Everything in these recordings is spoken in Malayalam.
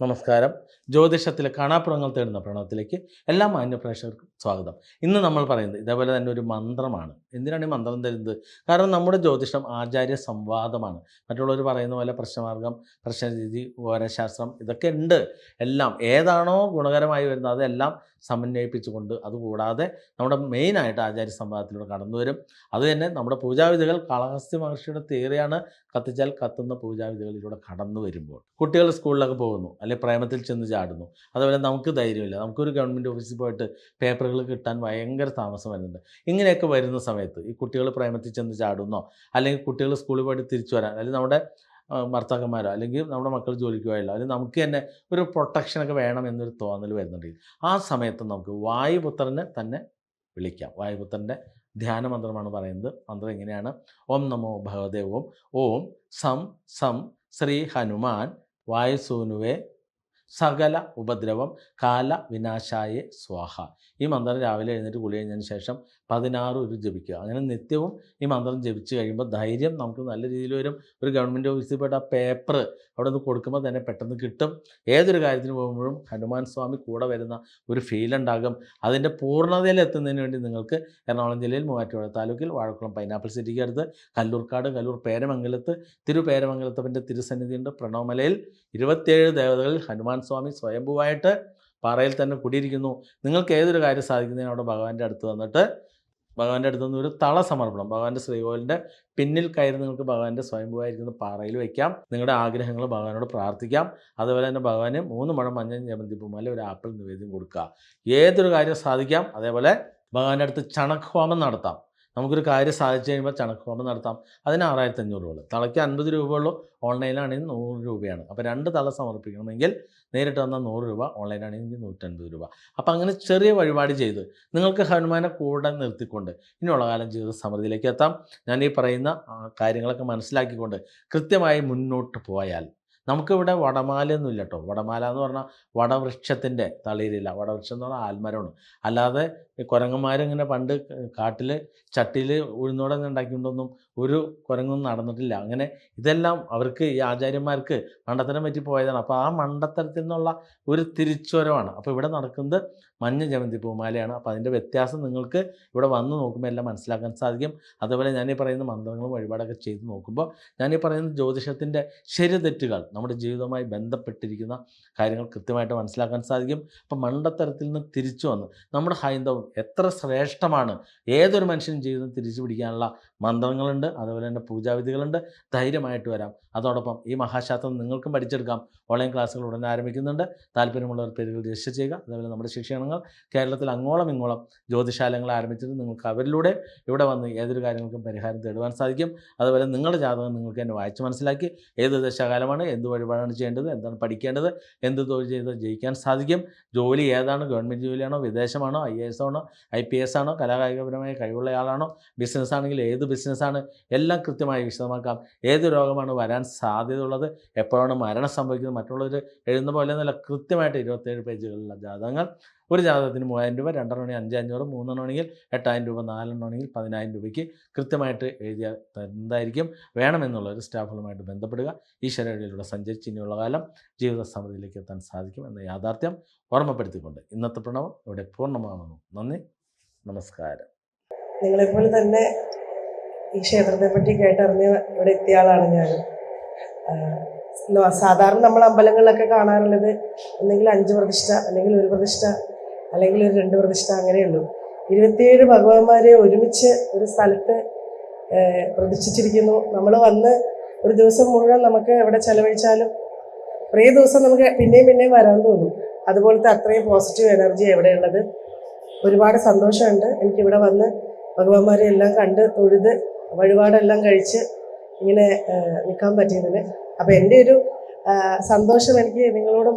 നമസ്കാരം. ജ്യോതിഷത്തിലെ കാണാപ്പുറങ്ങൾ തേടുന്ന പ്രണവത്തിലേക്ക് എല്ലാ മാന്യ പ്രേക്ഷകർക്കും സ്വാഗതം. ഇന്ന് നമ്മൾ പറയുന്നത് ഇതേപോലെ തന്നെ ഒരു മന്ത്രമാണ്. എന്തിനാണ് ഈ മന്ത്രം തരുന്നത്? കാരണം നമ്മുടെ ജ്യോതിഷം ആചാര്യ സംവാദമാണ്. മറ്റുള്ളവർ പറയുന്ന പോലെ പ്രശ്നമാർഗം പ്രശ്നരീതി ഓരശാസ്ത്രം ഇതൊക്കെ ഉണ്ട്. എല്ലാം ഏതാണോ ഗുണകരമായി വരുന്നത് അതെല്ലാം സമന്വയിപ്പിച്ചുകൊണ്ട് അതുകൂടാതെ നമ്മുടെ മെയിനായിട്ട് ആചാര്യ സംവാദത്തിലൂടെ കടന്നു വരും. അതുതന്നെ നമ്മുടെ പൂജാവിധികൾ കാളഹസ്തി മഹർഷിയുടെ തിയറിയാണ് കത്തിച്ചാൽ കത്തുന്ന പൂജാവിധികളിലൂടെ കടന്നു വരുമ്പോൾ. കുട്ടികൾ സ്കൂളിലൊക്കെ പോകുന്നു. അല്ലെങ്കിൽ പ്രേമത്തിൽ ചെന്ന് ചാടുന്നു. അതുപോലെ നമുക്ക് ധൈര്യമില്ല. നമുക്കൊരു ഗവൺമെന്റ് ഓഫീസിൽ പോയിട്ട് പേപ്പറുകൾ കിട്ടാൻ ഭയങ്കര താമസം വരുന്നുണ്ട്. ഇങ്ങനെയൊക്കെ വരുന്ന സമയത്ത് ഈ കുട്ടികൾ പ്രേമത്തിൽ ചെന്ന് ചാടുന്നോ അല്ലെങ്കിൽ കുട്ടികൾ സ്കൂളിൽ പോയിട്ട് തിരിച്ചു വരാൻ അല്ലെങ്കിൽ നമ്മുടെ ഭർത്താക്കന്മാരോ അല്ലെങ്കിൽ നമ്മുടെ മക്കൾ ജോലിക്ക് പോയല്ലോ അല്ലെങ്കിൽ നമുക്ക് തന്നെ ഒരു പ്രൊട്ടക്ഷനൊക്കെ വേണം എന്നൊരു തോന്നൽ വരുന്നുണ്ട്. ആ സമയത്ത് നമുക്ക് വായുപുത്രനെ തന്നെ വിളിക്കാം. വായുപുത്രന്റെ ധ്യാന മന്ത്രമാണ് പറയുന്നത്. മന്ത്രം എങ്ങനെയാണ് ഓം നമോ ഭഗവതേ ഓം. ഓം സം സം ശ്രീ ഹനുമാൻ വായുസൂനുവേ സകല ഉപദ്രവം കാല വിനാശായ സ്വാഹ. ഈ മന്ത്രം രാവിലെ എഴുന്നേറ്റ് കുളി കഴിഞ്ഞതിന് ശേഷം പതിനാറ് ഒരു ജപിക്കുക. അങ്ങനെ നിത്യവും ഈ മന്ത്രം ജപിച്ച് കഴിയുമ്പോൾ ധൈര്യം നമുക്ക് നല്ല രീതിയിൽ വരും. ഒരു ഗവൺമെന്റ് ഓഫീസിൽ പോയിട്ട് ആ പേപ്പർ അവിടെ നിന്ന് കൊടുക്കുമ്പോൾ തന്നെ പെട്ടെന്ന് കിട്ടും. ഏതൊരു കാര്യത്തിന് പോകുമ്പോഴും ഹനുമാൻ സ്വാമി കൂടെ വരുന്ന ഒരു ഫീൽ ഉണ്ടാകും. അതിന്റെ പൂർണതയിൽ എത്തുന്നതിന് വേണ്ടി നിങ്ങൾക്ക് എറണാകുളം ജില്ലയിൽ മൂവാറ്റുപുഴ താലൂക്കിൽ വാഴക്കുളം പൈനാപ്പിൾ സിറ്റിക്ക് അടുത്ത് കല്ലൂർക്കാട് കല്ലൂർ പേരമംഗലത്ത് തിരുപേരമംഗലത്തപ്പന്റെ തിരുസന്നിധിയുണ്ട് പ്രണവമലയിൽ. ഇരുപത്തിയേഴ് ദേവതകളിൽ ഹനുമാൻ സ്വാമി സ്വയംഭുവായിട്ട് പാറയിൽ തന്നെ കുടിയിരിക്കുന്നു. നിങ്ങൾക്ക് ഏതൊരു കാര്യം സാധിക്കുന്നതിന് അവിടെ ഭഗവാന്റെ അടുത്ത് വന്നിട്ട് ഭഗവാന്റെ അടുത്ത് നിന്ന് ഒരു തള സമർപ്പണം. ഭഗവാന്റെ ശ്രീകോവിലിന്റെ പിന്നിൽ കയറി നിങ്ങൾക്ക് ഭഗവാന്റെ സ്വയംഭൂവായിരിക്കുന്ന പാറയിൽ വയ്ക്കാം നിങ്ങളുടെ ആഗ്രഹങ്ങൾ ഭഗവാനോട് പ്രാർത്ഥിക്കാം. അതുപോലെ തന്നെ ഭഗവാന് മൂന്ന് മഴ മഞ്ഞ അല്ലെങ്കിൽ ഒരു ആപ്പിൾ നിവേദ്യം കൊടുക്കുക. ഏതൊരു കാര്യം സാധിക്കാം? അതേപോലെ ഭഗവാന്റെ അടുത്ത് ചണക്ക് ഹോമം നടത്താം. നമുക്കൊരു കാര്യം സാധിച്ചു കഴിയുമ്പോൾ ചണക് ഹോമം നടത്താം. അതിന് ആറായിരത്തി അഞ്ഞൂറ് രൂപ തളയ്ക്ക് അൻപത് രൂപയുള്ളൂ ഓൺലൈനാണെങ്കിൽ നൂറ് രൂപയാണ്. അപ്പോൾ രണ്ട് തള സമർപ്പിക്കണമെങ്കിൽ നേരിട്ട് വന്നാൽ നൂറ് രൂപ ഓൺലൈനാണെങ്കിൽ നൂറ്റൻപത് രൂപ. അപ്പോൾ അങ്ങനെ ചെറിയ വഴിപാട് ചെയ്ത് നിങ്ങൾക്ക് ഹനുമാനെ കൂടെ നിർത്തിക്കൊണ്ട് ഇനിയുള്ള കാലം ജീവിത സമൃദ്ധിയിലേക്ക് എത്താം. ഞാൻ ഈ പറയുന്ന കാര്യങ്ങളൊക്കെ മനസ്സിലാക്കിക്കൊണ്ട് കൃത്യമായി മുന്നോട്ട് പോയാൽ നമുക്കിവിടെ വടമാലയൊന്നും ഇല്ല കേട്ടോ വടമാല എന്ന് പറഞ്ഞാൽ വടവൃക്ഷത്തിന്റെ തളിരില്ല വടവൃക്ഷം എന്ന് പറഞ്ഞാൽ ആൽമരമാണ്. അല്ലാതെ കുരങ്ങന്മാരിങ്ങനെ പണ്ട് കാട്ടിൽ ചട്ടിയിൽ ഉഴുന്നോടെ ഉണ്ടാക്കിക്കൊണ്ടൊന്നും ഒരു കുരങ്ങൊന്നും നടന്നിട്ടില്ല. അങ്ങനെ ഇതെല്ലാം അവർക്ക് ഈ ആചാര്യന്മാർക്ക് മണ്ടത്തരം പറ്റി പോയതാണ്. അപ്പോൾ ആ മണ്ടത്തരത്തിൽ നിന്നുള്ള ഒരു തിരിച്ചുവരവാണ്. അപ്പോൾ ഇവിടെ നടക്കുന്നത് മഞ്ഞ ജമന്തി പൂമാലയാണ്. അപ്പോൾ അതിന്റെ വ്യത്യാസം നിങ്ങൾക്ക് ഇവിടെ വന്ന് നോക്കുമ്പോൾ എല്ലാം മനസ്സിലാക്കാൻ സാധിക്കും. അതുപോലെ ഞാനീ പറയുന്ന മന്ത്രങ്ങളും വഴിപാടൊക്കെ ചെയ്ത് നോക്കുമ്പോൾ ഞാനീ പറയുന്ന ജ്യോതിഷത്തിന്റെ ശരി തെറ്റുകൾ നമ്മുടെ ജീവിതവുമായി ബന്ധപ്പെട്ടിരിക്കുന്ന കാര്യങ്ങൾ കൃത്യമായിട്ട് മനസ്സിലാക്കാൻ സാധിക്കും. അപ്പം മണ്ടത്തരത്തിൽ നിന്ന് തിരിച്ചു വന്ന് നമ്മുടെ ഹൈന്ദവം എത്ര ശ്രേഷ്ഠമാണ്. ഏതൊരു മനുഷ്യനും ജീവിതം തിരിച്ചു പിടിക്കാനുള്ള മന്ത്രങ്ങളുണ്ട്. അതുപോലെ തന്നെ പൂജാവിധികളുണ്ട്. ധൈര്യമായിട്ട് വരാം. അതോടൊപ്പം ഈ മഹാശാസ്ത്രം നിങ്ങൾക്കും പഠിച്ചെടുക്കാം. ഓൺലൈൻ ക്ലാസ്സുകൾ ഉടനെ ആരംഭിക്കുന്നുണ്ട്. താല്പര്യമുള്ളവർ പേരുകൾ രജിസ്റ്റർ ചെയ്യുക. അതുപോലെ നമ്മുടെ ശിക്ഷണങ്ങൾ കേരളത്തിൽ അങ്ങോളം ഇങ്ങോളം ജ്യോതിശാലങ്ങൾ ആരംഭിച്ചത് നിങ്ങൾക്ക് അവരിലൂടെ ഇവിടെ വന്ന് ഏതൊരു കാര്യങ്ങൾക്കും പരിഹാരം തേടുവാൻ സാധിക്കും. അതുപോലെ നിങ്ങളുടെ ജാതകം നിങ്ങൾക്ക് തന്നെ വായിച്ച് മനസ്സിലാക്കി. ഏത് ദശകാലമാണ് എന്ത് വഴിപാടാണ് ചെയ്യേണ്ടത് എന്താണ് പഠിക്കേണ്ടത് എന്ത് തൊഴിൽ ചെയ്ത് ജയിക്കാൻ സാധിക്കും ജോലി ഏതാണ് ഗവൺമെന്റ് ജോലിയാണോ വിദേശമാണോ ഐ എ എസ് ആണോ ഐ പി എസ് ആണോ കലാകായികപരമായ കഴിവുള്ള ആളാണോ ബിസിനസ് ആണെങ്കിൽ ഏത് ബിസിനസ്സാണ് എല്ലാം കൃത്യമായി വിശദമാക്കാം. ഏത് രോഗമാണ് വരാൻ സാധ്യതയുള്ളത് എപ്പോഴാണ് മരണം സംഭവിക്കുന്നത് മറ്റുള്ളവർ എഴുതുന്ന പോലെ എന്നല്ല കൃത്യമായിട്ട് ഇരുപത്തേഴ് പേജുകളിലുള്ള ജാതകങ്ങൾ. ഒരു ജാതകത്തിന് മൂവായിരം രൂപ രണ്ടെണ്ണം അഞ്ചഞ്ഞൂറ് അഞ്ച് അഞ്ഞൂറ് മൂന്നെണ്ണം ആണെങ്കിൽ എട്ടായിരം രൂപ നാലെണ്ണം ആണെങ്കിൽ പതിനായിരം രൂപയ്ക്ക് കൃത്യമായിട്ട് എഴുതിയ തരുന്നതായിരിക്കും വേണമെന്നുള്ള ഒരു സ്റ്റാഫുകളുമായിട്ട് ബന്ധപ്പെടുക. ഈശ്വരയിലൂടെ സഞ്ചരിച്ച് ഇനിയുള്ള കാലം ജീവിത സമൃദ്ധിയിലേക്ക് എത്താൻ സാധിക്കും എന്ന യാഥാർത്ഥ്യം ഓർമ്മപ്പെടുത്തിക്കൊണ്ട് ഇന്നത്തെ പ്രണവം ഇവിടെ പൂർണമാകുന്നു. നന്ദി. നമസ്കാരം. നിങ്ങളെപ്പോലെ തന്നെ ഈ ക്ഷേത്രത്തെ പറ്റി കേട്ടറിഞ്ഞ് ഇവിടെ എത്തിയ ആളാണ് ഞാൻ സാധാരണ നമ്മൾ അമ്പലങ്ങളിലൊക്കെ കാണാറുള്ളത് ഒന്നെങ്കിൽ അഞ്ച് പ്രതിഷ്ഠ അല്ലെങ്കിൽ ഒരു പ്രതിഷ്ഠ അല്ലെങ്കിൽ ഒരു രണ്ട് പ്രതിഷ്ഠ അങ്ങനെയുള്ളൂ ഇരുപത്തിയേഴ് ഭഗവാന്മാരെ ഒരുമിച്ച് ഒരു സ്ഥലത്ത് പ്രതിഷ്ഠിച്ചിരിക്കുന്നു. നമ്മൾ വന്ന് ഒരു ദിവസം മുഴുവൻ നമുക്ക് എവിടെ ചെലവഴിച്ചാലും കുറേ ദിവസം നമുക്ക് പിന്നെയും പിന്നെയും വരാൻ തോന്നും. അതുപോലത്തെ അത്രയും പോസിറ്റീവ് എനർജി എവിടെയുള്ളത്? ഒരുപാട് സന്തോഷമുണ്ട്. എനിക്കിവിടെ വന്ന് ഭഗവാന്മാരെ എല്ലാം കണ്ട് തൊഴുത് വഴിപാടെല്ലാം കഴിച്ച് ഇങ്ങനെ നിൽക്കാൻ പറ്റിയതിന്. അപ്പോൾ എന്റെ ഒരു സന്തോഷം എനിക്ക് നിങ്ങളോടും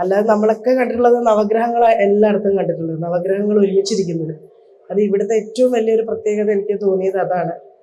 അല്ലാതെ നമ്മളൊക്കെ കണ്ടിട്ടുള്ളത് നവഗ്രഹങ്ങൾ എല്ലായിടത്തും കണ്ടിട്ടുള്ളത്. നവഗ്രഹങ്ങൾ ഒരുമിച്ചിരിക്കുന്നത്. അത് ഇവിടുത്തെ ഏറ്റവും വലിയൊരു പ്രത്യേകത എനിക്ക് തോന്നിയത് അതാണ്.